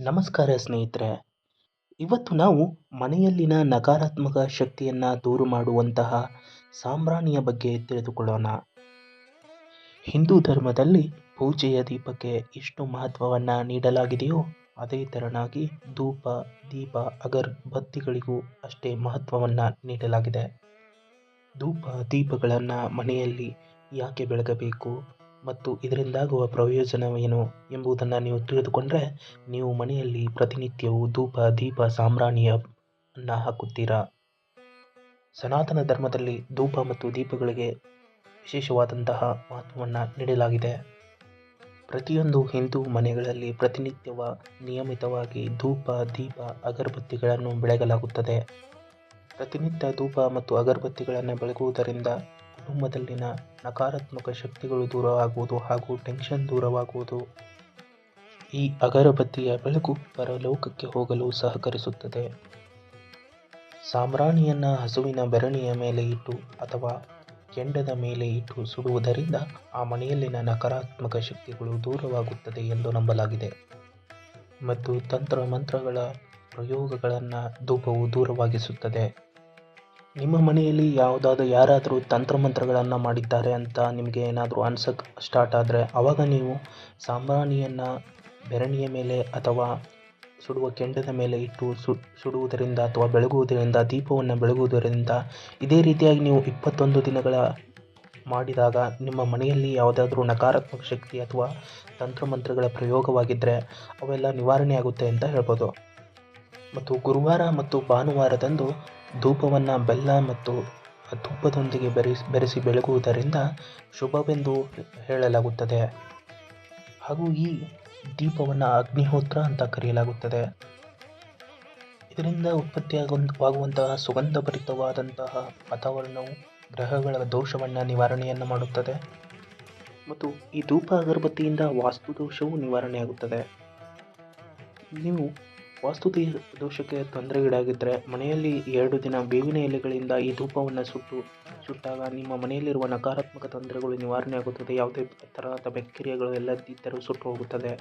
ನಮಸ್ಕಾರ ಸ್ನೇಹಿತರೆ. ಇವತ್ತು ನಾವು ಮನೆಯಲ್ಲಿನ ನಕಾರಾತ್ಮಕ ಶಕ್ತಿಯನ್ನು ದೂರು ಮಾಡುವಂತಹ ಸಾಂಬ್ರಾಣಿಯ ಬಗ್ಗೆ ತಿಳಿದುಕೊಳ್ಳೋಣ. ಹಿಂದೂ ಧರ್ಮದಲ್ಲಿ ಪೂಜೆಯ ದೀಪಕ್ಕೆ ಎಷ್ಟು ಮಹತ್ವವನ್ನು ನೀಡಲಾಗಿದೆಯೋ ಅದೇ ತೆರನಾಗಿ ಧೂಪ, ದೀಪ ಅಗರಬತ್ತಿಗಳಿಗೂ ಅಷ್ಟೇ ಮಹತ್ವವನ್ನು ನೀಡಲಾಗಿದೆ. ಧೂಪ, ದೀಪಗಳನ್ನು ಮನೆಯಲ್ಲಿ ಯಾಕೆ ಬೆಳಗಬೇಕು? ಮತ್ತು ಇದರಿಂದಾಗುವ ಪ್ರಯೋಜನವೇನು ಎಂಬುದನ್ನು ನೀವು ತಿಳಿದುಕೊಂಡರೆ ನೀವು ಮನೆಯಲ್ಲಿ ಪ್ರತಿನಿತ್ಯವೂ ಧೂಪ, ದೀಪ ಸಾಂಬ್ರಾಣಿಯನ್ನು ಹಾಕುತ್ತೀರಾ? ಸನಾತನ ಧರ್ಮದಲ್ಲಿ ಧೂಪ ಮತ್ತು ದೀಪಗಳಿಗೆ ವಿಶೇಷವಾದಂತಹ ಮಹತ್ವವನ್ನು ನೀಡಲಾಗಿದೆ. ಪ್ರತಿಯೊಂದು ಹಿಂದೂ ಮನೆಗಳಲ್ಲಿ ಪ್ರತಿನಿತ್ಯವ ನಿಯಮಿತವಾಗಿ ಧೂಪ, ದೀಪ, ಅಗರಬತ್ತಿಗಳನ್ನು ಬೆಳಗಲಾಗುತ್ತದೆ. ಪ್ರತಿನಿತ್ಯ ಧೂಪ ಮತ್ತು ಅಗರಬತ್ತಿಗಳನ್ನು ಬೆಳಗುವುದರಿಂದ ಕುಟುಂಬದಲ್ಲಿನ ನಕಾರಾತ್ಮಕ ಶಕ್ತಿಗಳು ದೂರವಾಗುವುದು ಹಾಗೂ ಟೆನ್ಷನ್ ದೂರವಾಗುವುದು ಈ ಅಗರಬತ್ತಿಯ ಬೆಳಕು ಪರಲೋಕಕ್ಕೆ ಹೋಗಲು ಸಹಕರಿಸುತ್ತದೆ. ಸಾಂಬ್ರಾಣಿಯನ್ನು ಹಸುವಿನ ಬೆರಣಿಯ ಮೇಲೆ ಇಟ್ಟು ಅಥವಾ ಕೆಂಡದ ಮೇಲೆ ಇಟ್ಟು ಸುಡುವುದರಿಂದ ಆ ಮನೆಯಲ್ಲಿನ ನಕಾರಾತ್ಮಕ ಶಕ್ತಿಗಳು ದೂರವಾಗುತ್ತದೆ ಎಂದು ನಂಬಲಾಗಿದೆ. ಮತ್ತು ತಂತ್ರ ಮಂತ್ರಗಳ ಪ್ರಯೋಗಗಳನ್ನು ಧೂಪವು ದೂರವಾಗಿಸುತ್ತದೆ. ನಿಮ್ಮ ಮನೆಯಲ್ಲಿ ಯಾವುದಾದ್ರೂ ಯಾರಾದರೂ ತಂತ್ರಮಂತ್ರಗಳನ್ನು ಮಾಡಿದ್ದಾರೆ ಅಂತ ನಿಮಗೆ ಏನಾದರೂ ಅನ್ಸಕ್ಕೆ ಸ್ಟಾರ್ಟ್ ಆದರೆ ಆವಾಗ ನೀವು ಸಾಂಬ್ರಾಣಿಯನ್ನು ಬೆರಣಿಯ ಮೇಲೆ ಅಥವಾ ಸುಡುವ ಕೆಂಡದ ಮೇಲೆ ಇಟ್ಟು ಸುಡುವುದರಿಂದ ಅಥವಾ ಬೆಳಗುವುದರಿಂದ, ದೀಪವನ್ನು ಬೆಳಗುವುದರಿಂದ ಇದೇ ರೀತಿಯಾಗಿ ನೀವು ಇಪ್ಪತ್ತೊಂದು ದಿನಗಳ ಮಾಡಿದಾಗ ನಿಮ್ಮ ಮನೆಯಲ್ಲಿ ಯಾವುದಾದ್ರೂ ನಕಾರಾತ್ಮಕ ಶಕ್ತಿ ಅಥವಾ ತಂತ್ರಮಂತ್ರಗಳ ಪ್ರಯೋಗವಾಗಿದ್ದರೆ ಅವೆಲ್ಲ ನಿವಾರಣೆ ಆಗುತ್ತೆ ಅಂತ ಹೇಳ್ಬೋದು. ಮತ್ತು ಗುರುವಾರ ಮತ್ತು ಭಾನುವಾರದಂದು ಧೂಪವನ್ನು ಬೆಲ್ಲ ಮತ್ತು ತುಪ್ಪದೊಂದಿಗೆ ಬೆರೆಸಿ ಬೆರೆಸಿ ಬೆಳಗುವುದರಿಂದ ಶುಭವೆಂದು ಹೇಳಲಾಗುತ್ತದೆ. ಹಾಗೂ ಈ ದೀಪವನ್ನು ಅಗ್ನಿಹೋತ್ರ ಅಂತ ಕರೆಯಲಾಗುತ್ತದೆ. ಇದರಿಂದ ಉತ್ಪತ್ತಿಯಾಗುವಂತಹ ಸುಗಂಧಭರಿತವಾದಂತಹ ವಾತಾವರಣವು ಗ್ರಹಗಳ ದೋಷವನ್ನು ನಿವಾರಣೆಯನ್ನು ಮಾಡುತ್ತದೆ. ಮತ್ತು ಈ ಧೂಪ ಅಗರಬತ್ತಿಯಿಂದ ವಾಸ್ತು ದೋಷವು ನಿವಾರಣೆಯಾಗುತ್ತದೆ. ನೀವು ವಾಸ್ತು ದೋಷಕ್ಕೆ ತೊಂದರೆಗೀಡಾಗಿದ್ದರೆ ಮನೆಯಲ್ಲಿ ಎರಡು ದಿನ ಬೇವಿನ ಎಲೆಗಳಿಂದ ಈ ಧೂಪವನ್ನು ಸುಟ್ಟು ಸುಟ್ಟಾಗ ನಿಮ್ಮ ಮನೆಯಲ್ಲಿರುವ ನಕಾರಾತ್ಮಕ ತೊಂದರೆಗಳು ನಿವಾರಣೆ ಆಗುತ್ತದೆ ಯಾವುದೇ ತರಹದ ಬ್ಯಾಕ್ಟೀರಿಯಾಗಳು ಎಲ್ಲ ಇದ್ದರೂ ಸುಟ್ಟು ಹೋಗುತ್ತದೆ.